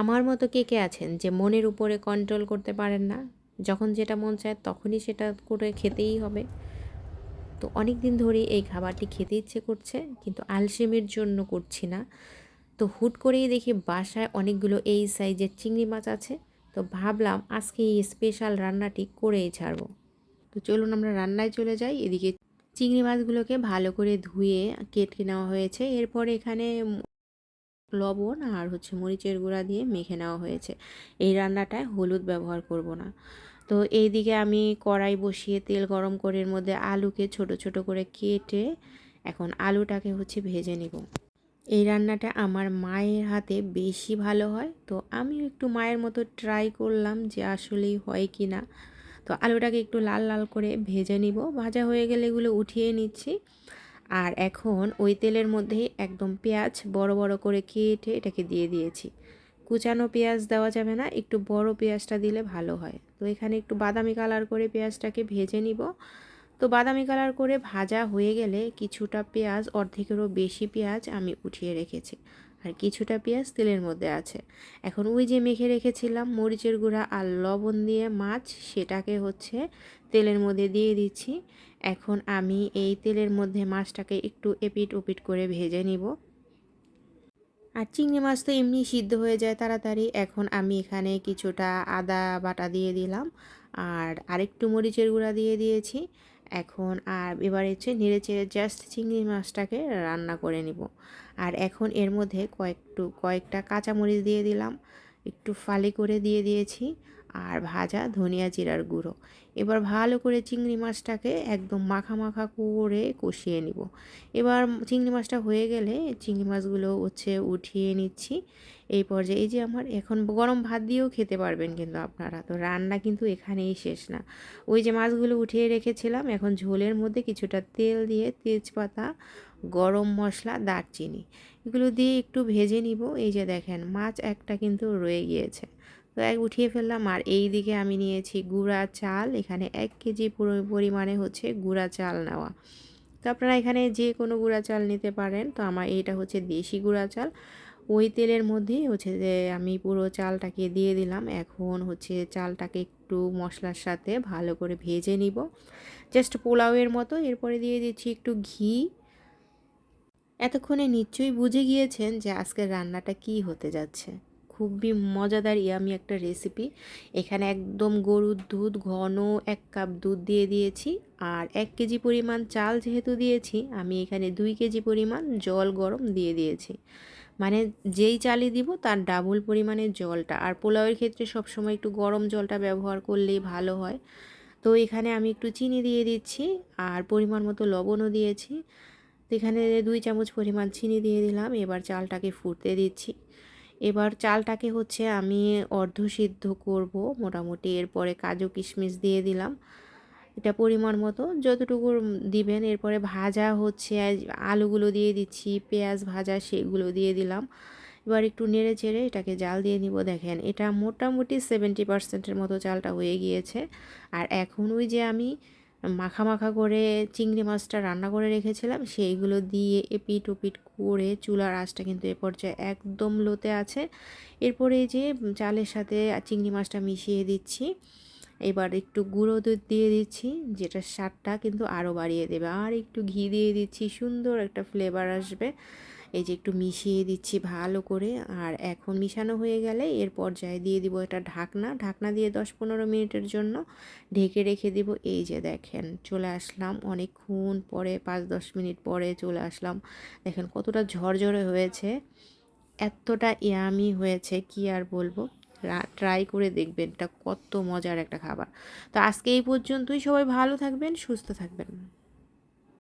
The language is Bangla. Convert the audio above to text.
আমার মতো কে কে আছেন যে মনের উপরে কন্ট্রোল করতে পারেন না? যখন যেটা মন চায় তখনই সেটা করে খেতেই হবে। তো অনেক দিন ধরেই এই খাবারটি খেতে ইচ্ছে করছে, কিন্তু আলসেমির জন্য করছি না। তো হুট করেই দেখি বাসায় অনেকগুলো এই সাইজের চিংড়ি মাছ আছে। তো ভাবলাম আজকে এই স্পেশাল রান্নাটি করেই ছাড়বো। তো চলুন আমরা রান্নায় চলে যাই। এদিকে চিংড়ি মাছগুলোকে ভালো করে ধুয়ে কেটে নেওয়া হয়েছে। এরপর এখানে লবণ আর হচ্ছে মরিচের গুঁড়া দিয়ে মেখে নেওয়া হয়েছে। এই রান্নাটায় হলুদ ব্যবহার করব না। তো এই দিকে আমি কড়াই বসিয়ে তেল গরম করে এর মধ্যে আলুকে ছোট ছোট করে কেটে এখন আলুটাকে হচ্ছে ভেজে নিব। এই রান্নাটা আমার মায়ের হাতে বেশি ভালো হয়। তো আমি একটু মায়ের মতো ট্রাই করলাম যে আসলেই হয় কি না। তো আলুটাকে একটু লাল লাল করে ভেজে নিব। ভাজা হয়ে গেলে এগুলো উঠিয়ে নিচ্ছি। আর এখন ওই তেলের মধ্যে একদম পেঁয়াজ বড় বড় করে কেটে এটাকে দিয়ে দিয়েছি। কুচানো পেঁয়াজ দেওয়া যাবে না, একটু বড় পেঁয়াজটা দিলে ভালো হয়। তো এখানে একটু বাদামি কালার করে পেঁয়াজটাকে ভেজে নিব। তো বাদামি কালার করে ভাজা হয়ে গেলে কিছুটা পেঁয়াজ, অর্ধেকেরও বেশি পেঁয়াজ আমি উঠিয়ে রেখেছি। আর কিছুটা পেঁয়াজ তেলের মধ্যে আছে। এখন ওই যে মেখে রেখেছিলাম মরিচের গুঁড়া আর লবণ দিয়ে মাছ, সেটাকে হচ্ছে তেলের মধ্যে দিয়ে দিচ্ছি। এখন আমি এই তেলের মধ্যে মাছটাকে একটু এপিট ওপিট করে ভেজে নিব। আর চিংড়ি মাছ তো এমনি সিদ্ধ হয়ে যায় তাড়াতাড়ি। এখন আমি এখানে কিছুটা আদা বাটা দিয়ে দিলাম। আর আরেকটু মরিচের গুঁড়া দিয়ে দিয়েছি। এখন আর এবার হচ্ছে নেড়ে চেড়ে জাস্ট চিংড়ি মাছটাকে রান্না করে নিব। আর এখন এর মধ্যে কয়েকটু, কয়েকটা কাঁচামরিচ দিয়ে দিলাম। একটু ফালি করে দিয়ে দিয়েছি। আর ভাজা ধনিয়া জিরার গুঁড়ো। এবার ভালো করে চিংড়ি মাছটাকে একদম মাখা মাখা করে কষিয়ে নিব। এবার চিংড়ি মাছটা হয়ে গেলে চিংড়ি মাছগুলো হচ্ছে উঠিয়ে নিচ্ছি। এই পর্যায়ে এই যে আমার এখন গরম ভাত দিয়েও খেতে পারবেন কিন্তু আপনারা। তো রান্না কিন্তু এখানেই শেষ না। ওই যে মাছগুলো উঠিয়ে রেখেছিলাম, এখন ঝোলের মধ্যে কিছুটা তেল দিয়ে তেজপাতা, গরম মশলা, দারচিনি এগুলো দিয়ে একটু ভেজে নিব। এই যে দেখেন, মাছ একটা কিন্তু রয়ে গিয়েছে। তো এক উঠিয়ে ফেললাম। আর এই দিকে আমি নিয়েছি গুঁড়া চাল। এখানে এক কেজি পুরো পরিমাণে হচ্ছে গুঁড়া চাল নেওয়া। তো আপনারা এখানে যে কোনো গুঁড়া চাল নিতে পারেন। তো আমার এইটা হচ্ছে দেশি গুঁড়া চাল। ওই তেলের মধ্যেই হচ্ছে যে আমি পুরো চালটাকে দিয়ে দিলাম। এখন হচ্ছে চালটাকে একটু মশলার সাথে ভালো করে ভেজে নিব। জাস্ট পোলাওয়ের মতো। এরপরে দিয়ে দিচ্ছি একটু ঘি। এতক্ষণে নিশ্চয়ই বুঝে গিয়েছেন যে আজকের রান্নাটা কি হতে যাচ্ছে। খুবই মজাদার ইয়ামি একটা রেসিপি এখানে একদম গরুর দুধ, ঘন এক কাপ দুধ দিয়ে দিয়েছি আর এক কেজি পরিমাণ চাল যেহেতু দিয়েছি, আমি এখানে দুই কেজি পরিমাণ জল গরম দিয়ে দিয়েছি। মানে যেই চালই দিব তার ডাবল পরিমাণের জলটা। আর পোলাওয়ের ক্ষেত্রে সবসময় একটু গরম জলটা ব্যবহার করলেই ভালো হয়। তো এখানে আমি একটু চিনি দিয়ে দিচ্ছি আর পরিমাণ মতো লবণও দিয়েছি। তো এখানে দুই চামচ পরিমাণ চিনি দিয়ে দিলাম। এবার চালটাকে ফুটতে দিচ্ছি। এবার চালটাকে হচ্ছে আমি অর্ধ সিদ্ধ করব, মোটামুটি এরপরে কাজু কিশমিশ দিয়ে দিলাম। এটা পরিমাণ মতো যতটুকু দিবেন, এরপরে ভাজা হচ্ছে আলুগুলো দিয়ে দিচ্ছি, পেঁয়াজ ভাজা সেগুলো দিয়ে দিলাম। এবার একটু নেড়ে চেড়ে এটাকে জাল দিয়ে নিব। দেখেন, এটা মোটামুটি সেভেন্টি পার্সেন্টের মতো চালটা হয়ে গিয়েছে। আর এখন ওই যে আমি মাখা মাখা করে চিংড়ি মাছটা রান্না করে রেখেছিলাম, সেইগুলো দিয়ে এপিট ওপিট করে চুলার আঁচটা কিন্তু এ পর্যায়ে একদম লোতে আছে। এরপরে যে চালের সাথে চিংড়ি মাছটা মিশিয়ে দিচ্ছি, এবার একটু গুঁড়ো দুধ দিয়ে দিচ্ছি যেটা স্বাদটা কিন্তু আরও বাড়িয়ে দেবে। আর একটু ঘি দিয়ে দিচ্ছি, সুন্দর একটা ফ্লেভার আসবে। এই যে একটু মিশিয়ে দিচ্ছি ভালো করে, আর এখন মিশানো হয়ে গেলে এর পর্যায়ে দিয়ে দিব এটা ঢাকনা ঢাকনা দিয়ে দশ পনেরো মিনিটের জন্য ঢেকে রেখে দিব। এই যে দেখেন চলে আসলাম, অনেকক্ষণ পরে, পাঁচ দশ মিনিট পরে চলে আসলাম। দেখেন কতটা ঝরঝরে হয়েছে, এতটা ইয়ামি হয়েছে, কি আর বলব? ট্রাই করে দেখবেন, এটা কত মজার একটা খাবার। তো আজকে এই পর্যন্তই, সবাই ভালো থাকবেন, সুস্থ থাকবেন।